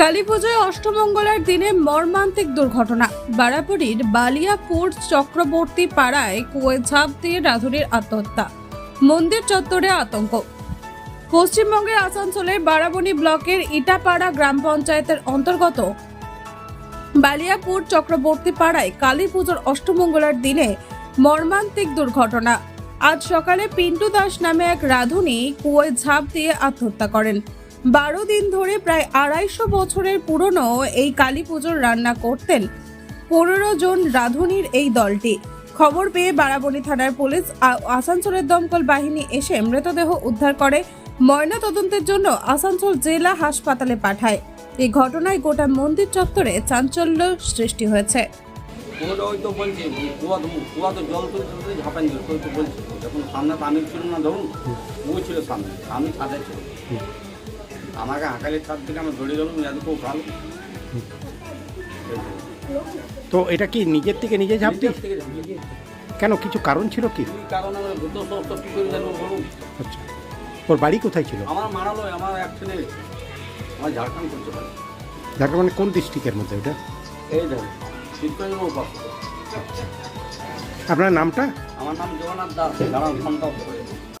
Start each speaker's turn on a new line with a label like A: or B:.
A: কালী পুজোয় অষ্টমঙ্গলার দিনে মর্মান্তিক দুর্ঘটনা। বারাপুরীর বালিয়াপুর চক্রবর্তী পাড়ায় কুয়ে ঝাঁপ দিয়ে রাধুনির আত্মহত্যা। মন্দির চত্বরে আতঙ্ক। পশ্চিমবঙ্গের আসানসোলের বারাবণী ব্লকের ইটাপাড়া গ্রাম পঞ্চায়েতের অন্তর্গত বালিয়াপুর চক্রবর্তী পাড়ায় কালী পুজোর অষ্টমঙ্গলার দিনে মর্মান্তিক দুর্ঘটনা। আজ সকালে পিন্টু দাস নামে এক রাধুনি কুয়োয় ঝাঁপ দিয়ে আত্মহত্যা করেন। বারো দিন ধরে প্রায় আড়াইশো বছরের পুরনো এই কালী পুজোর রান্না করতেন পনেরো জন রাধুনির এই দলটি। খবর পেয়ে বারাবণী থানার পুলিশ আসানসোলের দমকল বাহিনী এসে মৃতদেহ উদ্ধার করে ময়না তদন্তের জন্য আসানসোল জেলা হাসপাতালে পাঠায়। এই ঘটনায় গোটা মন্দির চত্বরে চাঞ্চল্য সৃষ্টি হয়েছে।
B: সামনে আমাকে আকালের ছাদ থেকে আমি ধরে গেলাম এত খুব ভালো।
C: তো এটা কি নিজের থেকে নিজে ঝাঁপ। কেন কিছু কারণ ছিল কি?
B: কি কারণে ভূত সমস্ত কী করে জানব বলুন?
C: আচ্ছা। ওর বাড়ি কোথায় ছিল?
B: আমার মারালো আমার আমার ঝাড়খণ্ড করতে পারে।
C: যার মানে কোন ডিস্ট্রিক্টের মধ্যে ওটা?
B: এই চিত্তজন্ম উপাস
C: আপনার নামটা?
B: আমার নাম জগন্নাথ দাস দাঁড়ান